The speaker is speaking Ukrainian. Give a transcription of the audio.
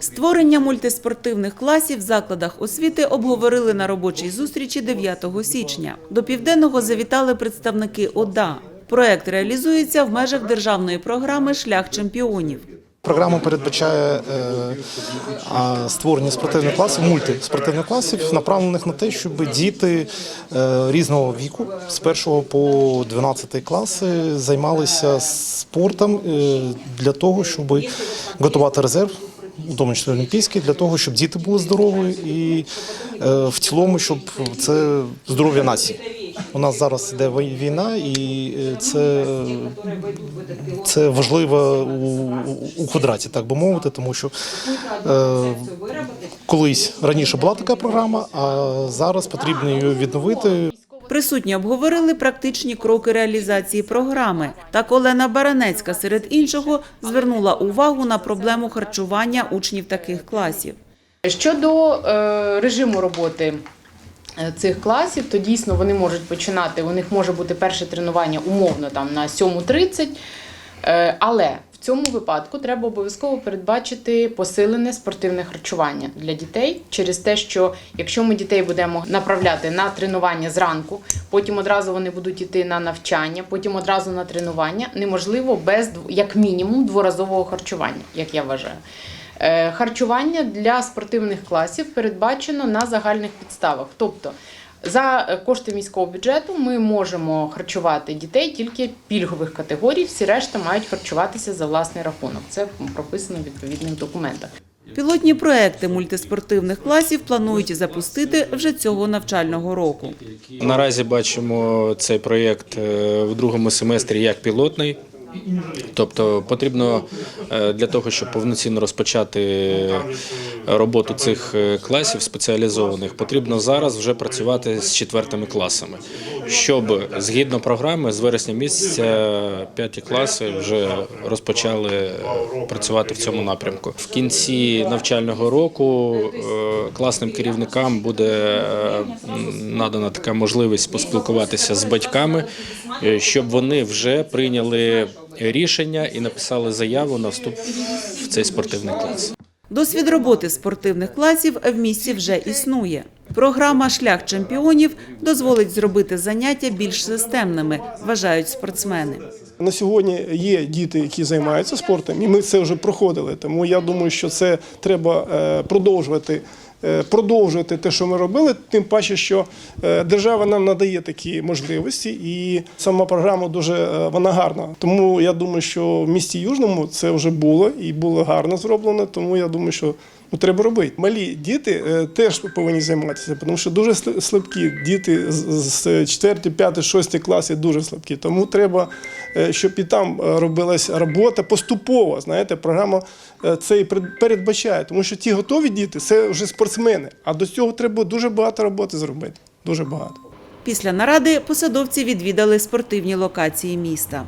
Створення мультиспортивних класів в закладах освіти обговорили на робочій зустрічі 9 січня. До Південного завітали представники ОДА. Проект реалізується в межах державної програми Шлях чемпіонів. Програма передбачає е, створення спортивних класів, мультиспортивних класів, направлених на те, щоб діти е, різного віку з 1 по 12 класи займалися спортом е, для того, щоб готувати резерв. У тому числі олімпійський, для того, щоб діти були здорові і е, в цілому, щоб це здоров'я нації. У нас зараз іде війна, і е, це, це важливо у, у- квадраті, так би мовити, тому що е, колись раніше була така програма, а зараз потрібно її відновити. Присутні обговорили практичні кроки реалізації програми. Так Олена Баранецька, серед іншого, звернула увагу на проблему харчування учнів таких класів. Щодо е, режиму роботи цих класів, то дійсно вони можуть починати. У них може бути перше тренування умовно там на 7.30, е, але в цьому випадку треба обов'язково передбачити посилене спортивне харчування для дітей через те, що якщо ми дітей будемо направляти на тренування зранку, потім одразу вони будуть йти на навчання, потім одразу на тренування, неможливо без як мінімум дворазового харчування, як я вважаю. Е, Харчування для спортивних класів передбачено на загальних підставах. Тобто за кошти міського бюджету ми можемо харчувати дітей тільки пільгових категорій, всі решта мають харчуватися за власний рахунок. Це прописано в відповідних документах. Пілотні проекти мультиспортивних класів планують запустити вже цього навчального року. Наразі бачимо цей проєкт е, в другому семестрі як пілотний. Тобто потрібно е, для того, щоб повноцінно розпочати роботу цих е, класів спеціалізованих, потрібно зараз вже працювати з четвертими класами, щоб згідно програми з вересня місяця п'яті класи вже розпочали працювати в цьому напрямку. В кінці навчального року е, класним керівникам буде надана така можливість поспілкуватися з батьками, щоб вони вже прийняли рішення і написали заяву на вступ в цей спортивний клас. Досвід роботи спортивних класів в місті вже існує. Програма Шлях чемпіонів дозволить зробити заняття більш системними, вважають спортсмени. На сьогодні є діти, які займаються спортом, і ми це вже проходили. Тому я думаю, що це треба е, продовжувати. Е, Продовжувати те, що ми робили, тим паче, що е, держава нам надає такі можливості, і сама програма дуже е, вона гарна. Тому я думаю, що в місті Южному це вже було і було гарно зроблено. Тому я думаю, що ну, треба робити. Малі діти е, теж повинні займатися, тому що дуже слабкі діти з- з 4, 5, 6 класи дуже слабкі. Тому треба, е, щоб і там е, робилась робота поступово. Знаєте, програма це і передбачає, тому що ті готові діти це вже спортсмени. А до цього треба дуже багато роботи зробити. Дуже багато. Після наради посадовці відвідали спортивні локації міста.